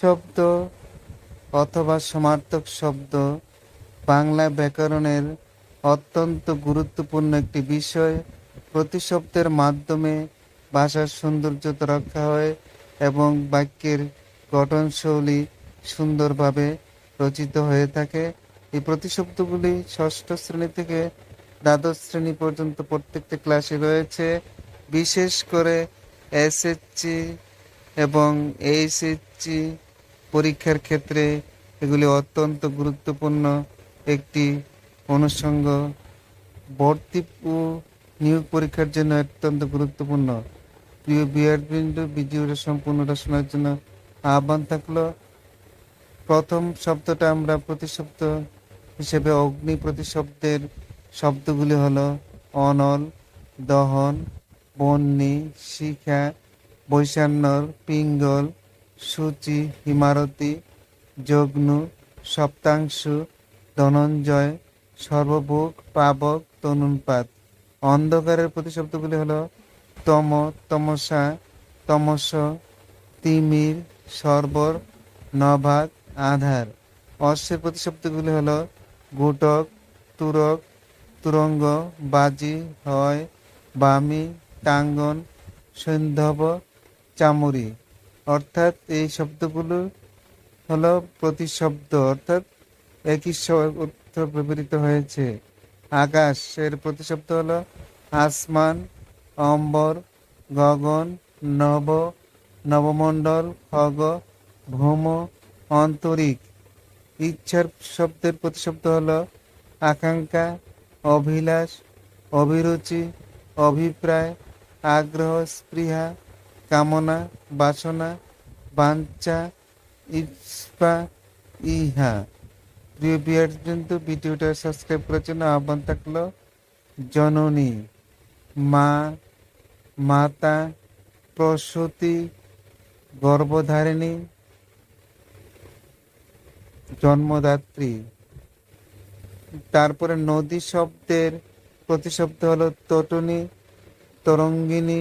শব্দ অথবা সমার্থক শব্দ বাংলা ব্যাকরণের অত্যন্ত গুরুত্বপূর্ণ একটি বিষয়। প্রতিশব্দের মাধ্যমে ভাষার সৌন্দর্যতা রক্ষা হয় এবং বাক্যের গঠনশৈলী সুন্দরভাবে রচিত হয়ে থাকে। এই প্রতিশব্দগুলি ষষ্ঠ শ্রেণি থেকে দ্বাদশ শ্রেণি পর্যন্ত প্রত্যেকটি ক্লাসে রয়েছে। বিশেষ করে এসএসসি এবং এইচএসসি পরীক্ষার ক্ষেত্রে এগুলি অত্যন্ত গুরুত্বপূর্ণ একটি অনুষঙ্গ। ভর্তি ও নিয়োগ পরীক্ষার জন্য অত্যন্ত গুরুত্বপূর্ণ। প্রিয় বিআর বিন্দু ভিডিওটা সম্পূর্ণটা শোনার জন্য আহ্বান থাকল। প্রথম শব্দটা আমরা প্রতিশব্দ হিসেবে অগ্নি প্রতিশব্দের শব্দগুলি হলো অনল, দহন বন্যী শিখা বৈশান্যর পিঙ্গল সূচি হিমারতি যজ্ঞ সপ্তাংশু, ধনঞ্জয়, সর্বভোগ, পাবক, তনুনপাত। অন্ধকারের প্রতিশব্দগুলি হল তম, তমসা, তমস, তিমির, সর্বর নভাগ আধার। অশ্বের প্রতিশব্দগুলি হল গুটক, তুরক, তুরঙ্গ, বাজি, হয়, বামি, টাঙ্গন, সৈন্ধব চামুরি অর্থাৎ এই শব্দগুলো হলো প্রতিশব্দ, অর্থাৎ একই অর্থ ব্যবহৃত হয়েছে। আকাশ আকাশের প্রতিশব্দ হলো আসমান, অম্বর, গগন, নব, নবমণ্ডল, খগ, ভৌম, অন্তরিক। ইচ্ছার শব্দের প্রতিশব্দ হলো আকাঙ্ক্ষা, অভিলাষ, অভিরুচি, অভিপ্রায়, আগ্রহ, স্পৃহা কামনা, বাসনা, বাঞ্ছা ইচ্ছা ইহা। প্রিয় বিয়ার কিন্তু ভিডিওটা সাবস্ক্রাইব করার জন্য আহ্বান থাকল জননী, মা, মাতা, প্রসূতি, গর্ভধারিণী, জন্মদাত্রী। তারপরে নদী শব্দের প্রতিশব্দ হলো তটনী, তরঙ্গিনী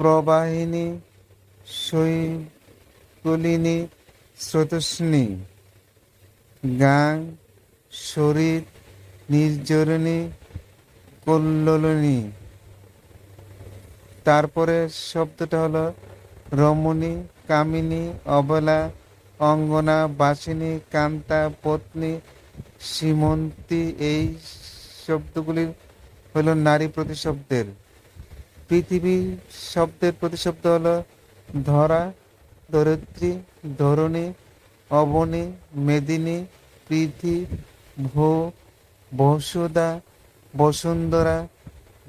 প্রবাহিনী, শৈকুলিনী, স্রোতস্বিনী, গাং, শরীর, নির্জরণী, কল্লোলনী। তারপরে শব্দটা হলো রমণী, কামিনী, অবলা, অঙ্গনা, বাসিনী, কান্তা, পত্নী সীমন্তী এই শব্দগুলি হলো নারী প্রতিশব্দের। পৃথিবী শব্দের প্রতিশব্দ হলো ধরা, ধরিত্রী, ধরণী, অবনী, মেদিনী, পৃথি, ভূ বসুদা বসুন্ধরা,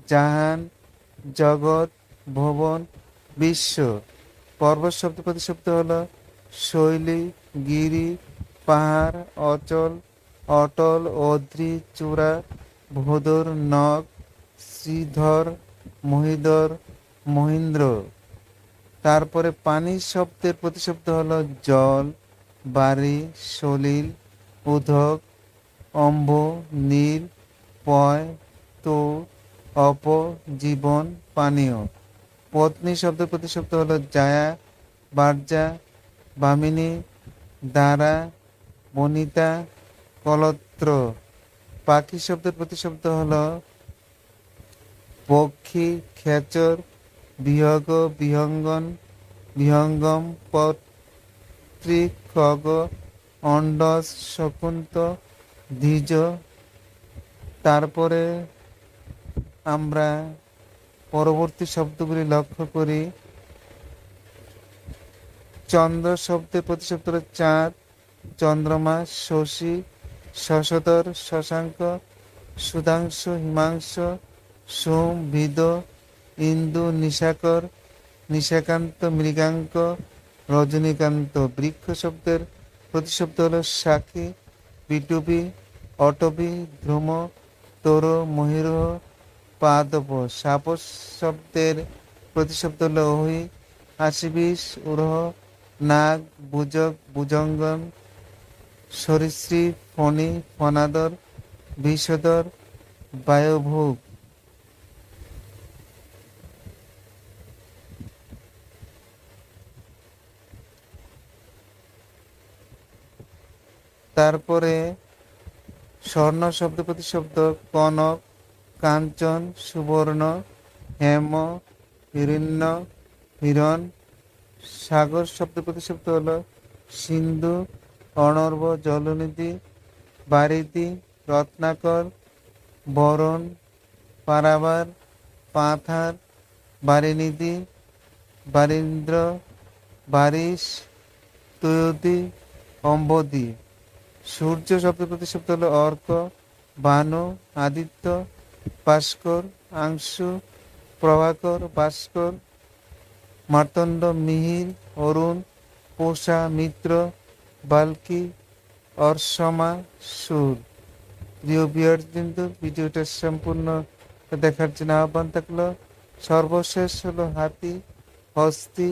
জাহান, জগৎ, ভবন, বিশ্ব। পর্বত শব্দ প্রতিশব্দ হলো শৈলী, গিরি, পাহাড়, অচল, অটল, অদ্রি, চূড়া ভোদর নগ শ্রীধর মহিধর মহিন্দ্র। তারপরে পানি শব্দের প্রতিশব্দ হলো জল বাড়ি সলিল, উধক, অম্ব, নীল, পয়, তো অপ জীবন পানীয়। পত্নী শব্দের প্রতিশব্দ হলো জায়া, বার্জা, বামিনী দ্বারা বনিতা, কলত্র। পাখি শব্দের প্রতিশব্দ হলো পক্ষী, খেচর, বিহগ, বিহঙ্গন, বিহঙ্গম পত্রিক খগ শকুন্ত, দ্বিজ। তারপরে আমরা পরবর্তী শব্দগুলি লক্ষ্য করি। চন্দ্র শব্দের প্রতিশব্দ চাঁদ, চন্দ্রমা, শশী শশধর শশাঙ্ক, সুধাংশ, হিমাংশ সোম ভিদ ইন্দু, নিশাকর, নিশাকান্ত, মৃগাঙ্ক, রজনীকান্ত। বৃক্ষ শব্দের প্রতিশব্দ হলো সাক্ষী বিটুবি অটবি, ধ্রুম, তোর মহিরহ পাদব সাপ শব্দের প্রতিশব্দ হলো ওহি আশিবিষ উরহ, নাগ, বুজক ভুজঙ্গন সরীসৃপ, ফণি ফনাদর বিষধর বায়ুভোগ। তারপরে স্বর্ণ শব্দ প্রতিশব্দ কনক কাঞ্চন, সুবর্ণ, হেম, হিরণ্য, হিরণ। সাগর শব্দ প্রতিশব্দ হলো সিন্ধু, অনর্ব, জলনিধি, বারিধি, রত্নাকর, বরণ, পারাবার, পাথার, বারিনিধি, বারীন্দ্র, বারিশ তৈয়দি অম্বদি। সূর্য শব্দ প্রতিশব্দ হলো অর্ক ভানু আদিত্য, ভাস্কর, আংশু, প্রভাকর, ভাস্কর, মার্তণ্ড, মিহির, অরুণ, পোষা, মিত্র, বাল্কি অর্সমা সুর। প্রিয় বিয়ার্স বিন্দু ভিডিওটা সম্পূর্ণ দেখার জন্য আহ্বান থাকল। সর্বশেষ হলো হাতি, হস্তি,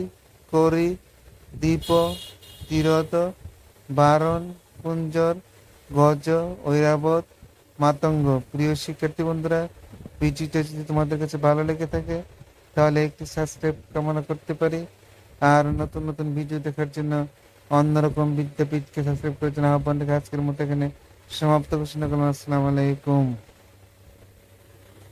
করি, দীপ, তীরদ, বারণ কুঞ্জর গজ, ঐরাবত, মাতঙ্গ। প্রিয় শিক্ষার্থী বন্ধুরা ভিডিওটা যদি তোমাদের কাছে ভালো লেগে থাকে, তাহলে একটি সাবস্ক্রাইব কামনা করতে পারি। আর নতুন নতুন ভিডিও দেখার জন্য অন্যরকম বিদ্যাপীঠকে সাবস্ক্রাইব করার জন্য আহ্বান রেখে আজকের মতো এখানে সমাপ্ত ঘোষণা করলাম। আসসালামু আলাইকুম।